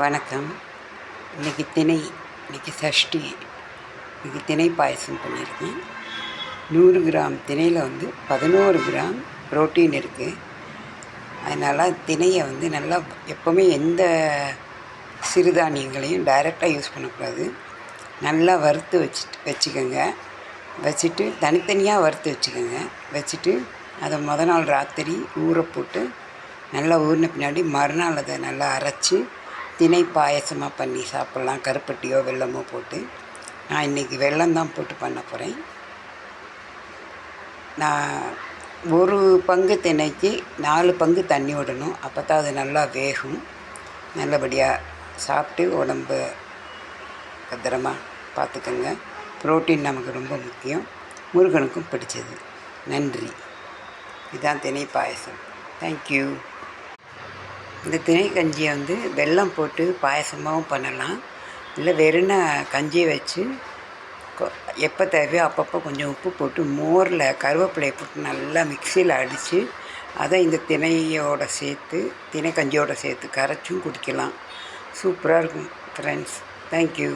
வணக்கம். இன்றைக்கி திணை இன்றைக்கி சஷ்டி இன்றைக்கி திணை பாயசம் பண்ணியிருக்கேன். நூறு கிராம் திணையில் வந்து பதினோரு கிராம் புரோட்டீன் இருக்குது அதனால் திணையை வந்து நல்லா எப்போவுமே எந்த சிறுதானியங்களையும் டைரெக்டாக யூஸ் பண்ணக்கூடாது. நல்லா வறுத்து வச்சுட்டு வச்சுக்கோங்க. வச்சுட்டு தனித்தனியாக வறுத்து வச்சுக்கோங்க. வச்சுட்டு அதை முத நாள் ராத்திரி ஊற போட்டு நல்லா ஊறின பின்னாடி மறுநாள் அதை நல்லா அரைச்சி திணை பாயசமாக பண்ணி சாப்பிட்லாம். கருப்பட்டியோ வெல்லமோ போட்டு நான் இன்றைக்கி வெல்லம் தான் போட்டு பண்ண போகிறேன் நான் ஒரு பங்கு தினைக்கு நாலு பங்கு தண்ணி விடணும். அப்போ தான் அது நல்லா வேகும். நல்லபடியாக சாப்பிட்டு உடம்பு பத்திரமா பார்த்துக்கோங்க. புரோட்டீன் நமக்கு ரொம்ப முக்கியம். முருகனுக்கும் பிடிச்சது. நன்றி. இதுதான் திணை பாயசம். தேங்க்யூ இந்த திணைக்கஞ்சியை வந்து வெல்லம் போட்டு பாயசமாகவும் பண்ணலாம். இல்லை வெறும் கஞ்சியை வச்சு எப்போ தேவையோ அப்பப்போ கொஞ்சம் உப்பு போட்டு மோரில் கருவேப்பிலையை போட்டு நல்லா மிக்சியில் அடித்து அதை இந்த திணையோட சேர்த்து திணை கஞ்சியோட சேர்த்து கரைச்சும் குடிக்கலாம். சூப்பராக இருக்கும் ஃப்ரெண்ட்ஸ் தேங்க்யூ